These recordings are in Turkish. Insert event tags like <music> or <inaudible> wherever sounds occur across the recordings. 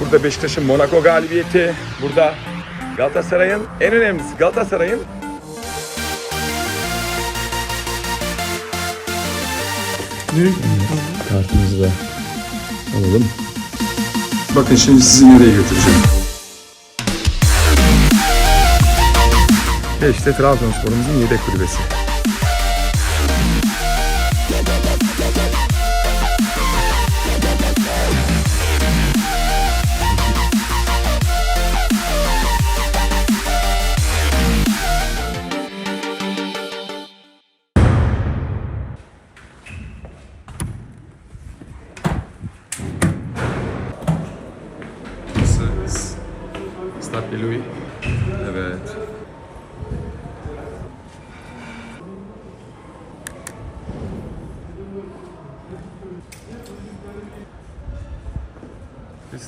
Burada Beşiktaş'ın Monaco galibiyeti. Burada Galatasaray'ın en önemlisi Galatasaray'ın Kartınızı da alalım. Bakın şimdi sizi nereye götüreceğim. Ve işte Trabzonspor'umuzun yedek kulübesi.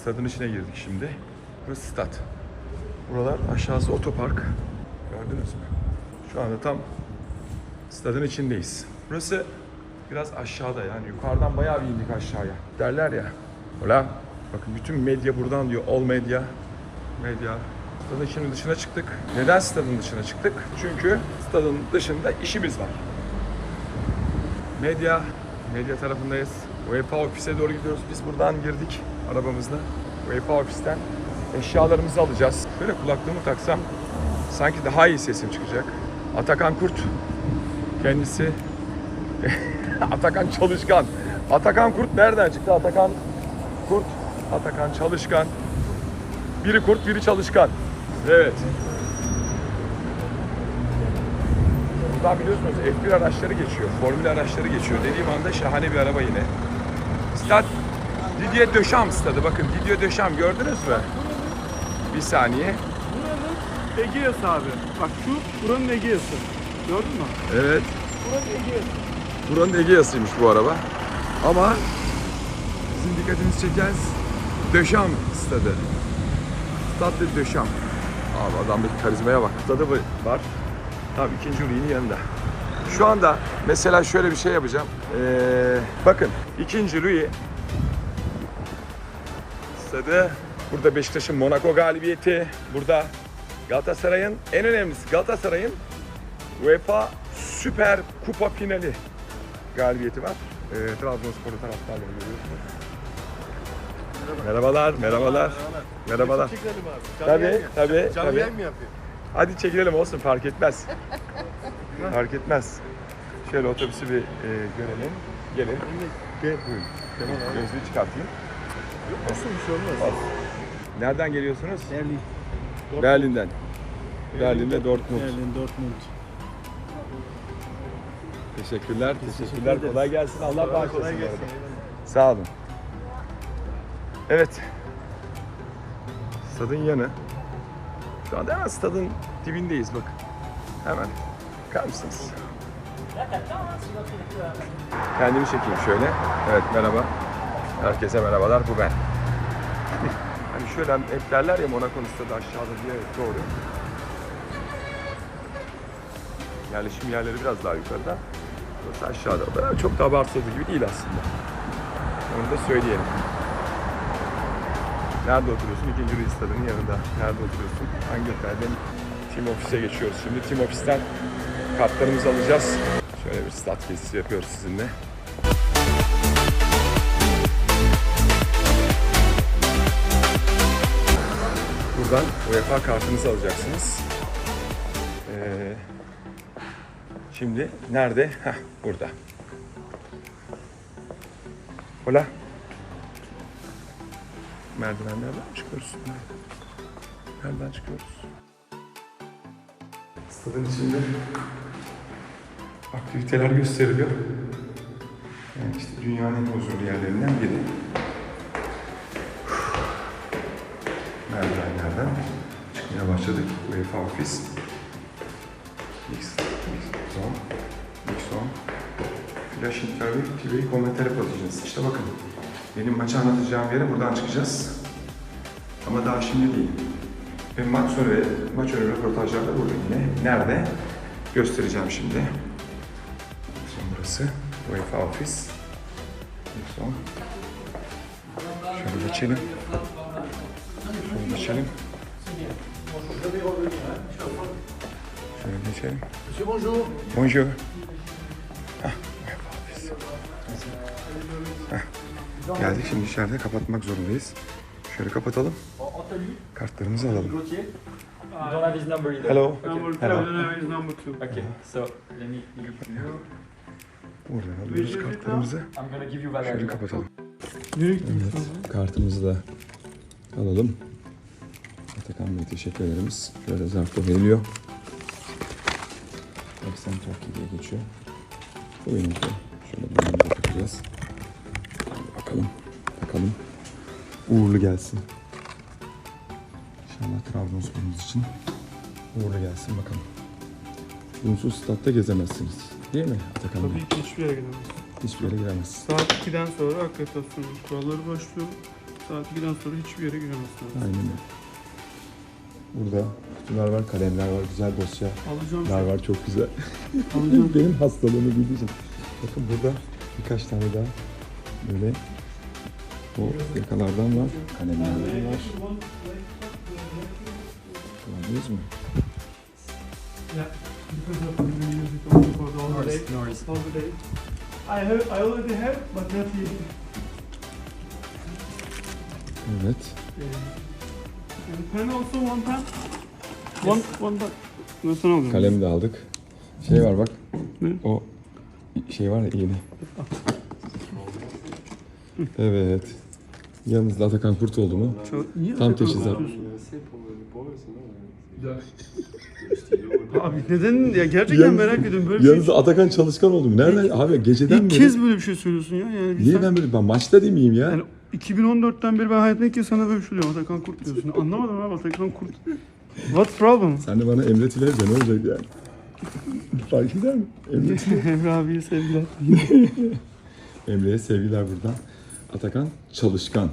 Stadın içine girdik şimdi. Burası stat. Buralar aşağısı otopark. Gördünüz mü? Şu anda tam stadın içindeyiz. Burası biraz aşağıda yani yukarıdan bayağı bir indik aşağıya. Derler ya. Ola. Bakın bütün medya buradan diyor. All medya. Medya. Stadın içinin dışına çıktık. Neden stadın dışına çıktık? Çünkü stadın dışında işimiz var. Medya, medya tarafındayız. UEFA ofise doğru gidiyoruz. Biz buradan girdik arabamızla. UEFA ofisten eşyalarımızı alacağız. Böyle kulaklığımı taksam sanki daha iyi sesim çıkacak. Atakan Kurt kendisi <laughs> Atakan Çalışkan. Atakan Kurt nereden çıktı? Atakan Kurt, Atakan Çalışkan. Biri kurt, biri çalışkan. Evet. Buradan biliyorsunuz F1 araçları geçiyor, Formül araçları geçiyor. Dediğim anda şahane bir araba yine. Stad Didier Deschamps stadı. Bakın Didier Deschamps gördünüz mü? Bir saniye. Buranın Egeası abi. Bak şu buranın Egeası. Gördün mü? Evet. Buranın Egeası. Buranın Egea'sıymış bu araba. Ama bizim dikkatimizi çeken Deschamps stadı. Stade de Deschamps. Abi adamdaki karizmaya bak. Stadı var. Tam ikinci Louis'nin yanında. Şu anda mesela şöyle bir şey yapacağım. Ee, bakın ikinci Louis stadı. Burada Beşiktaş'ın Monaco galibiyeti. Burada Galatasaray'ın en önemlisi Galatasaray'ın UEFA Süper Kupa finali galibiyeti var. Ee, Trabzonspor'u taraftarları görüyorsunuz. Merhabalar, merhabalar. Merhabalar. Çekelim abi. Tabii, tabii, Canlı tabii. yayın mı yapıyor? Hadi çekilelim olsun fark etmez. fark etmez. Şöyle otobüsü bir e, görelim. Gelin. Gel, buyurun. Gözlüğü çıkartayım. Olsun bir şey olmaz. Nereden geliyorsunuz? Berlin. Berlin'den. Berlin'de Dortmund. Berlin, Dortmund. Teşekkürler, teşekkür teşekkürler. Kolay gelsin. Allah bağışlasın. Kolay gelsin. Sağ olun. Evet. Stadın yanı. Şu anda hemen stadın dibindeyiz bak. Hemen. Bakar mısınız? Kendimi çekeyim şöyle. Evet merhaba. Herkese merhabalar. Bu ben. <laughs> hani şöyle hep derler ya Monaco'nun stadı aşağıda diye. Doğru. Yerleşim yerleri biraz daha yukarıda. Burası aşağıda. Çok da abartıldığı gibi değil aslında. Onu da söyleyelim. Nerede oturuyorsun? İkinci Reis yanında. Nerede oturuyorsun? Hangi otelden? Team Office'e geçiyoruz şimdi. Team Office'ten kartlarımızı alacağız. Şöyle bir stat gezisi yapıyoruz sizinle. Buradan UEFA kartınızı alacaksınız. Ee, şimdi nerede? Heh, burada. Hola. Merdivenlerden çıkıyoruz? Nereden çıkıyoruz? Stadın içinde aktiviteler gösteriliyor. Yani işte dünyanın en huzurlu yerlerinden biri. Merdivenlerden çıkmaya başladık. UEFA ofis. Zone, mix zone. Flash interview, TV commentary positions. İşte bakın, benim maçı anlatacağım yere buradan çıkacağız. Ama daha şimdi değil. Ve maç sonu ve maç önü röportajlar da burada yine. Nerede? Göstereceğim şimdi. Son burası. UEFA ofis. Son. Şöyle geçelim. geçelim. Geçelim. Bonjour. Hah, Hah. Geldik şimdi içeride kapatmak zorundayız. Şöyle kapatalım. Kartlarımızı alalım. Gauthier. You don't have his number either. Hello. Number two, Hello. number two. Okay, so let me give it to you. Buradan alıyoruz kartlarımızı. I'm gonna give you Şöyle kapatalım. Evet, kartımızı da alalım. Atakan Bey teşekkür ederiz. Şöyle zarfta veriliyor. Aksan Turkey diye geçiyor. Bu benimki. Şöyle bunu da takacağız. Bakalım. Bakalım. Uğurlu gelsin. İnşallah Trabzonspor'umuz için uğurlu gelsin bakalım. Bunsuz statta gezemezsiniz. Değil mi Atakan Bey? Tabii ki hiçbir yere gidemez. Hiçbir yere giremezsiniz. Saat 2'den sonra akreditasyonun kuralları başlıyor. Saat 2'den sonra hiçbir yere giremezsiniz. Aynen öyle. Burada kutular var, kalemler var, güzel dosyalar Alacağım. var, çok güzel. Alacağım. <laughs> Benim hastalığımı bildiğim. Bakın burada birkaç tane daha böyle o yakalardan var, kalemlerden var. Gördünüz mü? Yeah. Because of the music only for the worries, no worries. Holiday. I have, I already have, but not yet. Evet. And pen also one pen. One, one pen. Nasıl alacağım? Kalem de aldık. Şey var bak. Ne? O şey var ya iğne. Evet. Yanınızda Atakan Kurtoğlu mu? Çal- Niye Tam teşhisat. Abi neden ya gerçekten Yalnız- merak ediyorum böyle şey. Yanınızda Atakan Çalışkan oldu mu? Nereden? Abi geceden İlk beri. kez böyle bir şey söylüyorsun ya. Yani Niye sen- ben böyle ben maçta değil miyim ya? Yani 2014'ten beri ben hayatımda ilk kez sana böyle bir şey diyorum. Atakan Kurt diyorsun. Anlamadım abi Atakan Kurt. What problem? Sen de bana Emre Tilerce ne olacak yani? Fark eder mi? Emre, <laughs> Emre abiye sevgiler. <laughs> Emre'ye sevgiler buradan. Atakan Çalışkan.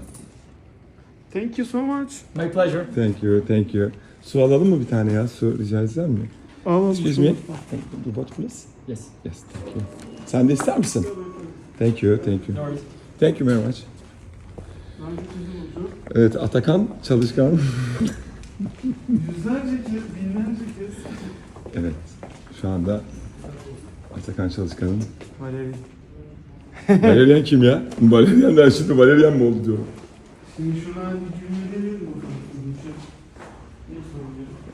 Thank you so much. My pleasure. Thank you, thank you. Su alalım mı bir tane ya? Su rica etsem mi? Al al. Excuse me. Do what please? Yes. Yes, thank you. Sen de ister misin? Thank you, thank you. No worries. Thank you very much. Evet, Atakan Çalışkan. Yüzlerce kez, binlerce kez. Evet, şu anda Atakan Çalışkan'ın Valeri. Valerian kim ya? Valerian'dan şimdi Valerian mı oldu diyorum. Şimdi şuna bir cümle deneyelim bakalım.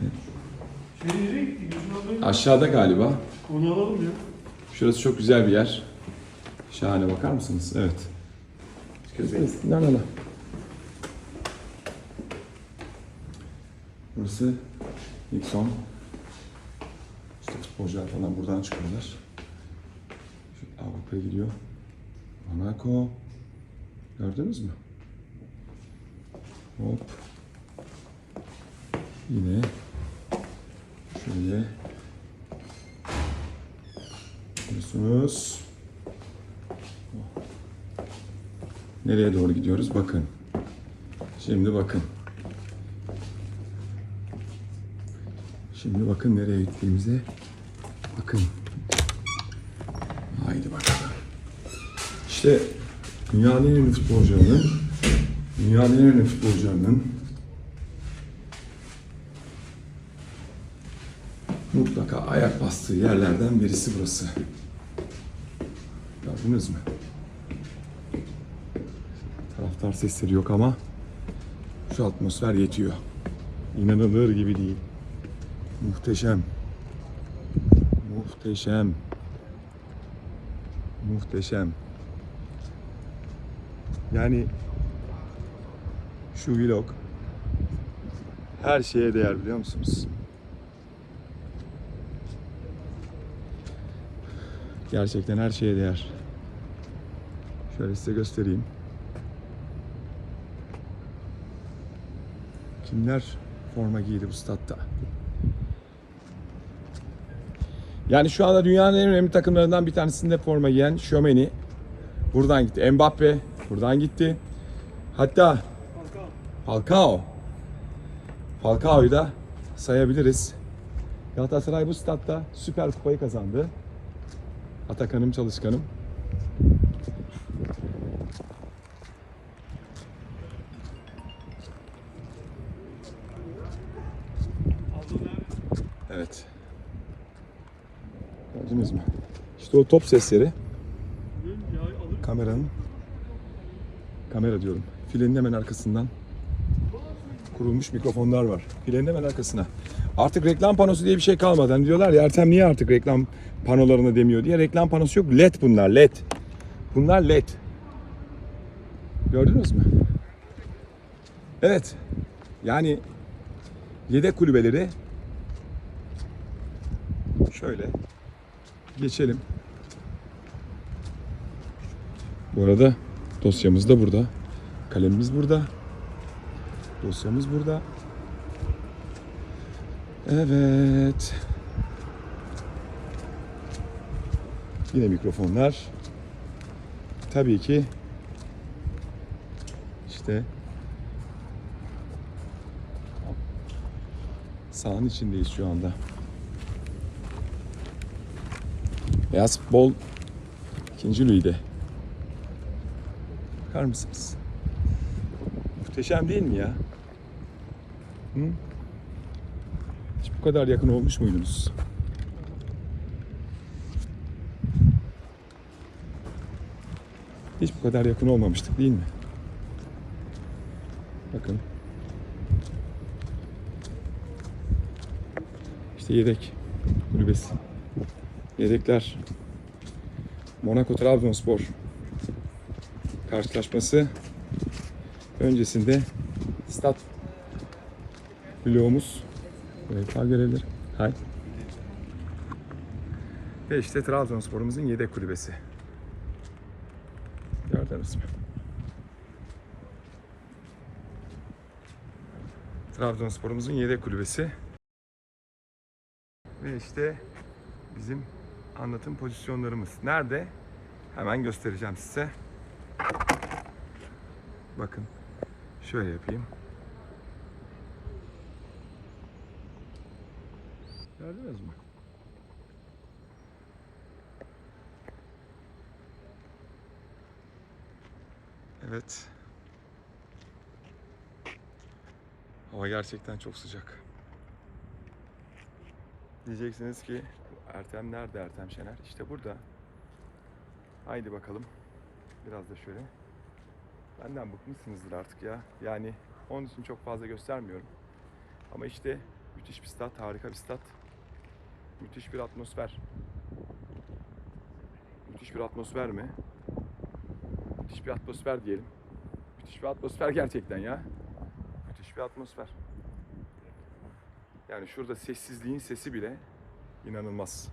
Ne? Şey nereye gittik? Aşağıda galiba. Onu alalım ya. Şurası çok güzel bir yer. Şahane bakar mısınız? Evet. No, no, no. Burası Nixon. İşte futbolcular falan buradan çıkıyorlar. Şu Avrupa'ya gidiyor. Monaco. Gördünüz mü? Hop. Yine şöyle Görüyorsunuz. Nereye doğru gidiyoruz? Bakın. Şimdi bakın. Şimdi bakın nereye gittiğimize. Bakın. Haydi bakalım. İşte dünyanın en ünlü futbolcularının dünyanın en ünlü futbolcularının mutlaka ayak bastığı yerlerden birisi burası. Gördünüz mü? Taraftar sesleri yok ama şu atmosfer yetiyor. İnanılır gibi değil. Muhteşem. Muhteşem. Muhteşem. Yani şu vlog her şeye değer biliyor musunuz? Gerçekten her şeye değer. Şöyle size göstereyim. Kimler forma giydi bu statta? Yani şu anda dünyanın en önemli takımlarından bir tanesinde forma giyen Şomeni buradan gitti. Mbappe buradan gitti. Hatta Falcao. Falcao'yu da sayabiliriz. Galatasaray bu statta Süper Kupayı kazandı. Atakan'ım çalışkanım. Evet. Gördünüz mü? İşte o top sesleri kameranın kamera diyorum. Filenin hemen arkasından kurulmuş mikrofonlar var. Filenin hemen arkasına. Artık reklam panosu diye bir şey kalmadı. Hani diyorlar ya Ertem niye artık reklam panolarına demiyor diye. Reklam panosu yok. LED bunlar LED. Bunlar LED. Gördünüz mü? Evet. Yani yedek kulübeleri şöyle geçelim. Bu arada dosyamız da burada. Kalemimiz burada. Dosyamız burada. Evet. Yine mikrofonlar. Tabii ki işte sahanın içindeyiz şu anda. Beyaz futbol ikinci Louis'de. Bakar mısınız? Muhteşem değil mi ya? Hı? Hiç bu kadar yakın olmuş muydunuz? Hiç bu kadar yakın olmamıştık değil mi? Bakın. İşte yedek kulübesi. Yedekler. Monaco Trabzonspor karşılaşması öncesinde stat bloğumuz UEFA görevleri. Hay. Ve işte Trabzonspor'umuzun yedek kulübesi. Gördünüz mü? Trabzonspor'umuzun yedek kulübesi. Ve işte bizim anlatım pozisyonlarımız. Nerede? Hemen göstereceğim size. Bakın. Şöyle yapayım. Gördünüz mü? Evet. Hava gerçekten çok sıcak. Diyeceksiniz ki Ertem nerede Ertem Şener? İşte burada. Haydi bakalım. Biraz da şöyle. Benden bıkmışsınızdır artık ya. Yani onun için çok fazla göstermiyorum. Ama işte müthiş bir stat, harika bir stat. Müthiş bir atmosfer. Müthiş bir atmosfer mi? Müthiş bir atmosfer diyelim. Müthiş bir atmosfer <laughs> gerçekten ya. Müthiş bir atmosfer. Yani şurada sessizliğin sesi bile inanılmaz.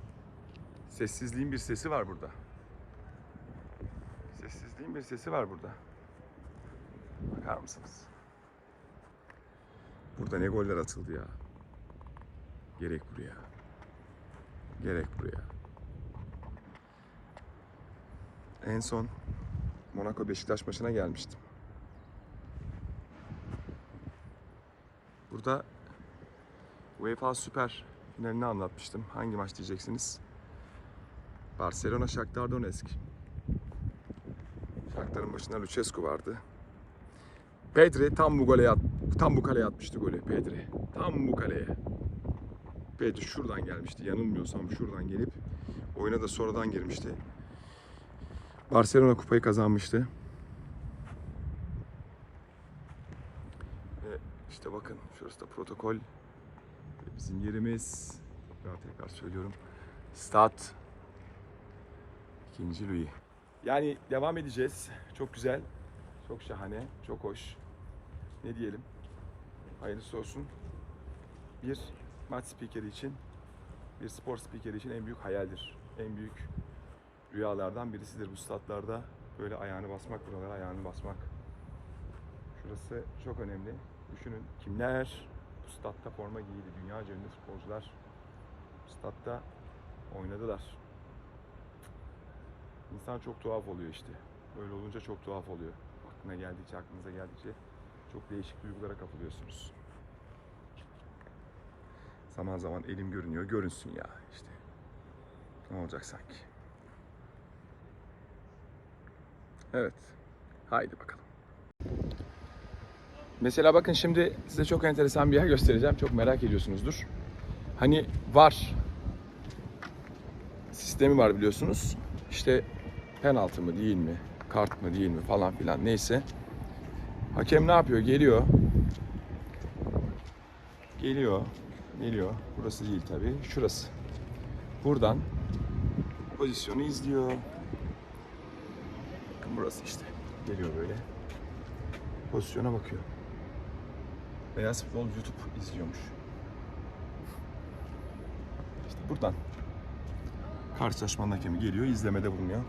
Sessizliğin bir sesi var burada. Sessizliğin bir sesi var burada. Bakar mısınız? Burada ne goller atıldı ya. Gerek buraya. Gerek buraya. En son Monaco Beşiktaş maçına gelmiştim. Burada UEFA Süper finalini anlatmıştım. Hangi maç diyeceksiniz? Barcelona Shakhtar Donetsk. Shakhtar'ın başında Lucescu vardı. Pedri tam bu gole at, tam bu kaleye atmıştı golü Pedri. Tam bu kaleye. Pedri şuradan gelmişti. Yanılmıyorsam şuradan gelip oyuna da sonradan girmişti. Barcelona kupayı kazanmıştı. Ve işte bakın şurası da protokol. Ve bizim yerimiz. Daha tekrar söylüyorum. Stat. İkinci Louis. Yani devam edeceğiz. Çok güzel. Çok şahane. Çok hoş. Ne diyelim? Hayırlısı olsun. Bir maç spikeri için, bir spor spikeri için en büyük hayaldir. En büyük rüyalardan birisidir bu statlarda. Böyle ayağını basmak, buralara ayağını basmak. Şurası çok önemli. Düşünün kimler bu statta forma giydi. Dünyaca ünlü futbolcular bu statta oynadılar. İnsan çok tuhaf oluyor işte. Böyle olunca çok tuhaf oluyor. Aklına geldikçe, aklınıza geldikçe çok değişik duygulara kapılıyorsunuz. Zaman zaman elim görünüyor. Görünsün ya işte. Ne olacak sanki? Evet. Haydi bakalım. Mesela bakın şimdi size çok enteresan bir yer göstereceğim. Çok merak ediyorsunuzdur. hani var sistemi var biliyorsunuz. İşte penaltı mı değil mi, kart mı değil mi falan filan neyse. Hakem ne yapıyor? Geliyor. Geliyor. Geliyor. Burası değil tabii. Şurası. Buradan pozisyonu izliyor. Bakın burası işte. Geliyor böyle. Pozisyona bakıyor. Beyaz futbol YouTube izliyormuş. İşte buradan karşılaşmanın hakemi geliyor, izlemede bulunuyor.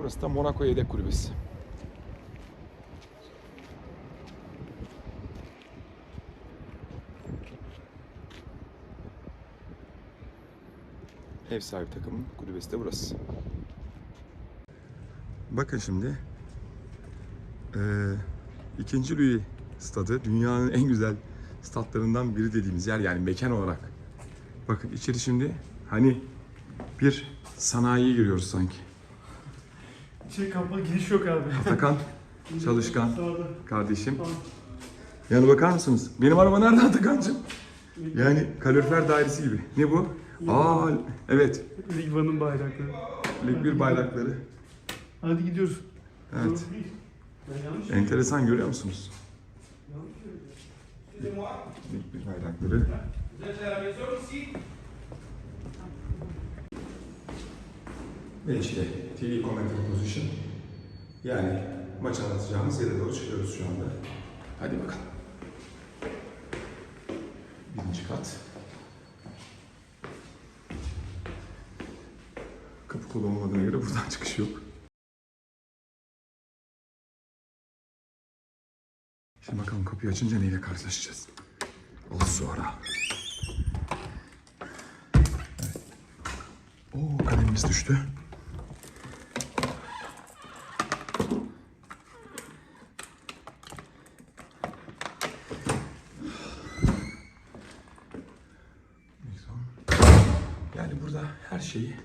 Burası da Monaco yedek kulübesi. Ev sahibi takımın kulübesi de burası. Bakın şimdi. Ee, ikinci Louis stadı dünyanın en güzel statlarından biri dediğimiz yer yani mekan olarak. Bakın içeri şimdi hani bir sanayiye giriyoruz sanki. Şey kapalı giriş yok abi. Atakan <laughs> çalışkan Sağda. kardeşim. Yani bakar mısınız? Benim araba nerede Atakan'cığım? Yani kalorifer dairesi gibi. Ne bu? Aa evet. Lig Van'ın bayrakları. Lig bir bayrakları. Hadi gidiyoruz. Evet. Enteresan görüyor musunuz? Lig bir bayrakları. İşte TV Commentator Position. Yani maç anlatacağımız yere doğru çıkıyoruz şu anda. Hadi bakalım. Birinci kat. Kapı kolu olmadığına göre buradan <laughs> çıkış yok. Şimdi bakalım kapıyı açınca neyle karşılaşacağız. Az sonra. Evet. Oo kalemimiz düştü. Yani burada her şeyi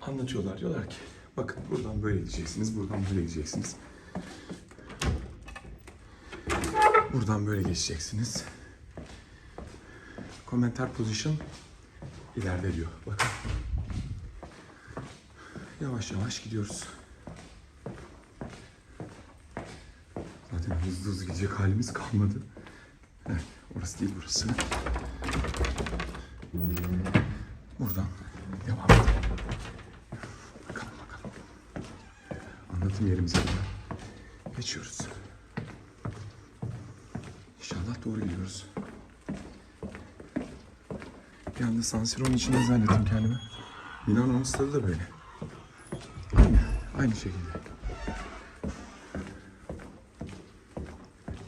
anlatıyorlar. Diyorlar ki bakın buradan böyle gideceksiniz, buradan böyle gideceksiniz. Buradan böyle geçeceksiniz. Komentar position ileride diyor. Bakın. Yavaş yavaş gidiyoruz. Zaten hızlı hızlı gidecek halimiz kalmadı. Evet, orası değil burası. Buradan devam edelim. Bakalım bakalım. Anlatım yerimize kadar geçiyoruz. İnşallah doğru gidiyoruz. Bir anda San Siro'nun içinde zannettim kendimi. Milano'nun stadı da böyle. Aynı, aynı şekilde.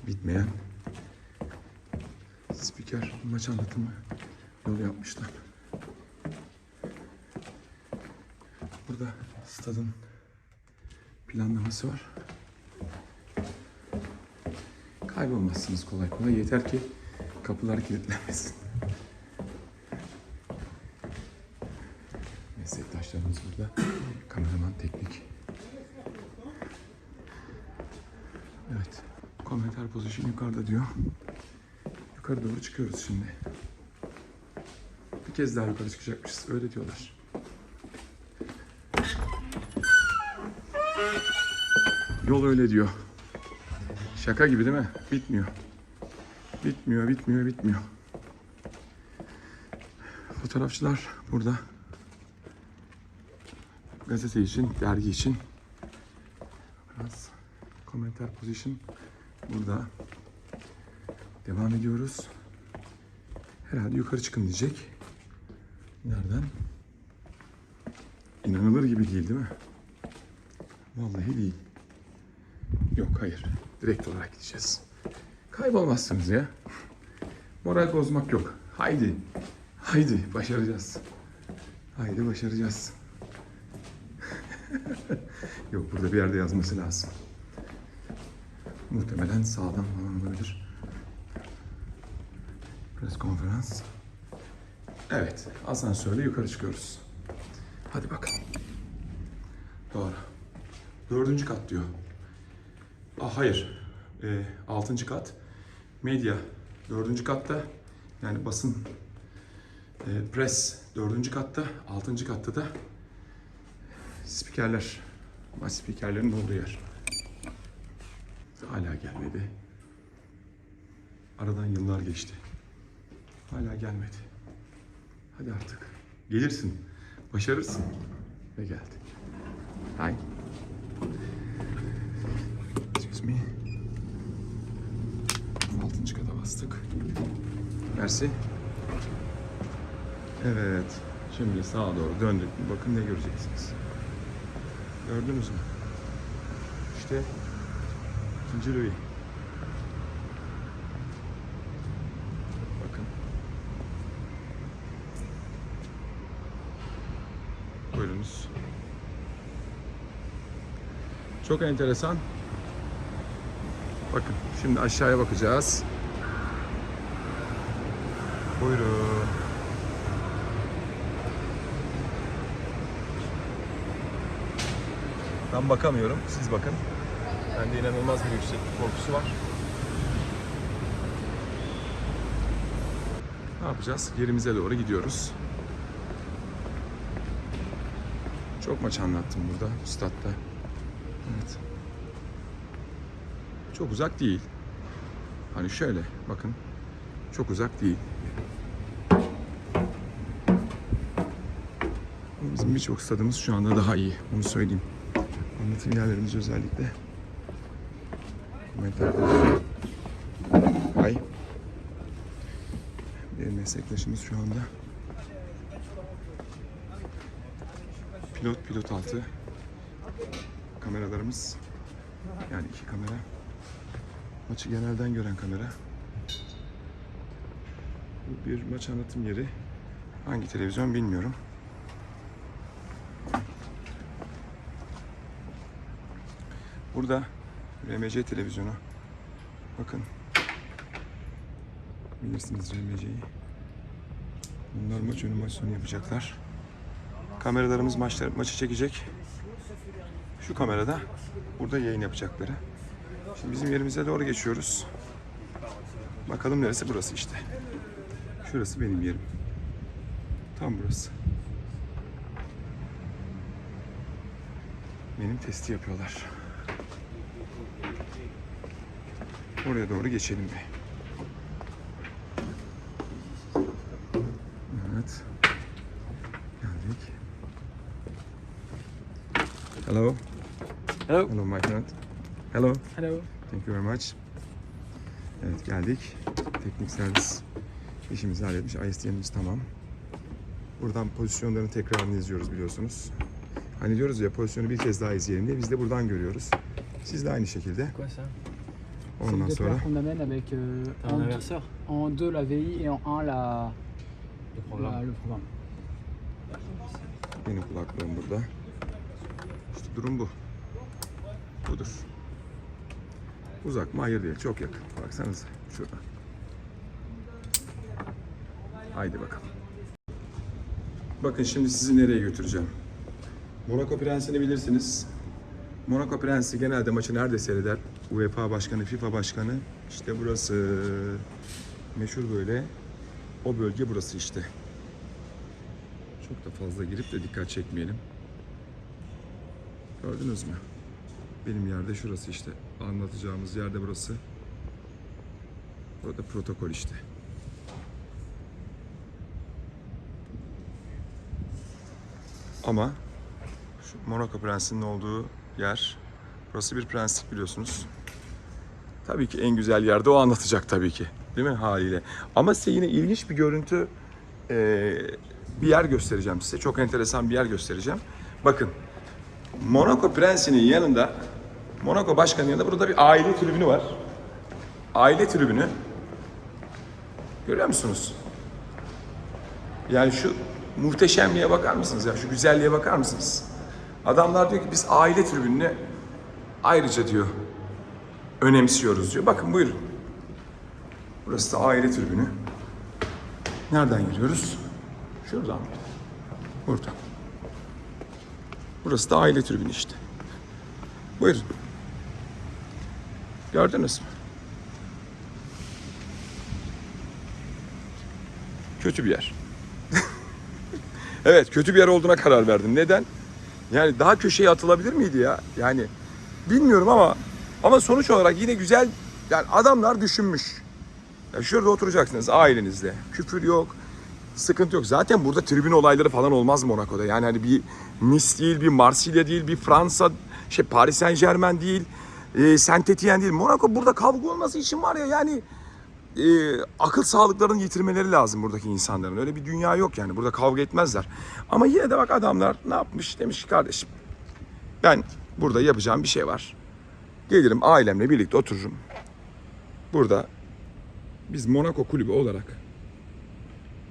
Bitmeyen spiker maç anlatımı yolu yapmışlar. Burada stadın planlaması var. Kaybolmazsınız kolay kolay. Yeter ki kapılar kilitlenmesin. Meslektaşlarımız burada. Kameraman, teknik. Evet. Komentar pozisyon yukarıda diyor. Yukarı doğru çıkıyoruz şimdi. Bir kez daha yukarı çıkacakmışız. Öyle diyorlar. Yol öyle diyor. Şaka gibi değil mi? Bitmiyor. Bitmiyor, bitmiyor, bitmiyor. Fotoğrafçılar burada. Gazete için, dergi için. Biraz komentar position burada. Devam ediyoruz. Herhalde yukarı çıkın diyecek. Nereden? İnanılır gibi değil değil mi? Vallahi değil. Yok hayır. Direkt olarak gideceğiz. Kaybolmazsınız ya. Moral bozmak yok. Haydi. Haydi başaracağız. Haydi başaracağız. <laughs> yok burada bir yerde yazması lazım. Muhtemelen sağdan falan olabilir. Press konferans. Evet, asansörle yukarı çıkıyoruz. Hadi bakalım. Dördüncü kat diyor. Ah hayır. Ee, altıncı kat. medya dördüncü katta. Yani basın e, pres dördüncü katta. Altıncı katta da spikerler. Maç spikerlerin olduğu yer. Hala gelmedi. Aradan yıllar geçti. Hala gelmedi. Hadi artık. Gelirsin. Başarırsın. Ve geldi. Hi. Excuse me. Altıncı kata bastık. Mersi. Evet. Şimdi sağa doğru döndük. Bakın ne göreceksiniz. Gördünüz mü? İşte ikinci Louis. Bakın. Buyurunuz. Çok enteresan. Bakın şimdi aşağıya bakacağız. Buyurun. Ben bakamıyorum. Siz bakın. Bende inanılmaz bir yükseklik korkusu var. Ne yapacağız? Yerimize doğru gidiyoruz. Çok maç anlattım burada, bu statta. Evet. Çok uzak değil. Hani şöyle, bakın. Çok uzak değil. Bizim birçok stadımız şu anda daha iyi. Onu söyleyeyim. Anlatım yerlerimiz özellikle. Hay. Bir meslektaşımız şu anda pilot pilot altı kameralarımız yani iki kamera maçı genelden gören kamera bir maç anlatım yeri hangi televizyon bilmiyorum burada RMC televizyonu bakın bilirsiniz RMC'yi bunlar maç önü maç sonu yapacaklar kameralarımız maçları, maçı çekecek. Şu kamerada burada yayın yapacakları. Şimdi bizim yerimize doğru geçiyoruz. Bakalım neresi burası işte. Şurası benim yerim. Tam burası. Benim testi yapıyorlar. Oraya doğru geçelim bir. Evet. Geldik. Hello. Hello. Hello my friend. Hello. Hello. Thank you very much. Evet geldik. Teknik servis işimizi halletmiş. ISDN'imiz tamam. Buradan pozisyonların tekrarını izliyoruz biliyorsunuz. Hani diyoruz ya pozisyonu bir kez daha izleyelim diye biz de buradan görüyoruz. Siz de aynı şekilde. Ondan sonra qu'on amène avec euh, en, inverseur en deux la VI et en un la, Le la- programme. le programme. benim kulaklığım burada. İşte durum bu. Budur. Uzak mı? Hayır değil. Çok yakın. Baksanıza şurada. Haydi bakalım. Bakın şimdi sizi nereye götüreceğim. Monaco Prensi'ni bilirsiniz. Monaco Prensi genelde maçı nerede seyreder? UEFA Başkanı, FIFA Başkanı. İşte burası. Meşhur böyle. O bölge burası işte. Çok da fazla girip de dikkat çekmeyelim. Gördünüz mü? Benim yerde şurası işte. Anlatacağımız yerde burası. Burada protokol işte. Ama şu Monaco Prensi'nin olduğu yer burası bir prenslik biliyorsunuz. Tabii ki en güzel yerde o anlatacak tabii ki. Değil mi haliyle? Ama size yine ilginç bir görüntü eee, bir yer göstereceğim size. Çok enteresan bir yer göstereceğim. Bakın Monaco Prensi'nin yanında Monaco Başkanı'nın yanında burada bir aile tribünü var. Aile tribünü. Görüyor musunuz? Yani şu muhteşemliğe bakar mısınız ya? Şu güzelliğe bakar mısınız? Adamlar diyor ki biz aile tribününü ayrıca diyor önemsiyoruz diyor. Bakın buyurun. Burası da aile tribünü. Nereden giriyoruz? Şuradan. Buradan. Burası da aile tribünü işte. Buyurun. Gördünüz mü? kötü bir yer. Evet kötü bir yer olduğuna karar verdim. Neden? Yani daha köşeye atılabilir miydi ya? Yani bilmiyorum ama ama sonuç olarak yine güzel yani adamlar düşünmüş. Ya şurada oturacaksınız ailenizle. Küfür yok. Sıkıntı yok. Zaten burada tribün olayları falan olmaz Monaco'da. Yani hani bir Nice değil, bir Marsilya değil, bir Fransa, şey Paris Saint Germain değil, e, Saint Etienne değil. Monaco burada kavga olması için var ya yani e, akıl sağlıklarını yitirmeleri lazım buradaki insanların. Öyle bir dünya yok yani. Burada kavga etmezler. Ama yine de bak adamlar ne yapmış? Demiş ki kardeşim ben burada yapacağım bir şey var. Gelirim ailemle birlikte otururum. Burada biz Monaco kulübü olarak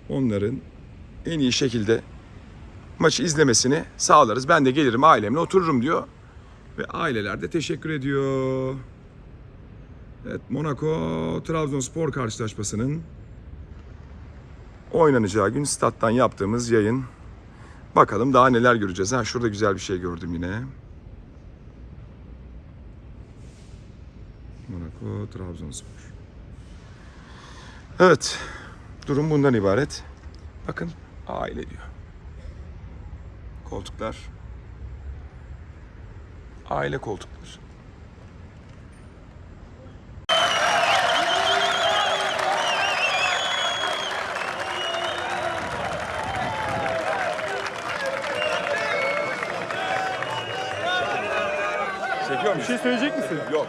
onların en iyi şekilde maçı izlemesini sağlarız. Ben de gelirim ailemle otururum diyor. Ve aileler de teşekkür ediyor. Evet Monaco Trabzonspor karşılaşmasının oynanacağı gün stat'tan yaptığımız yayın. Bakalım daha neler göreceğiz. Ha şurada güzel bir şey gördüm yine. Monaco Trabzonspor. Evet. Durum bundan ibaret. Bakın aile diyor. Koltuklar. Aile koltukları. Bir şey söyleyecek misin? Yok.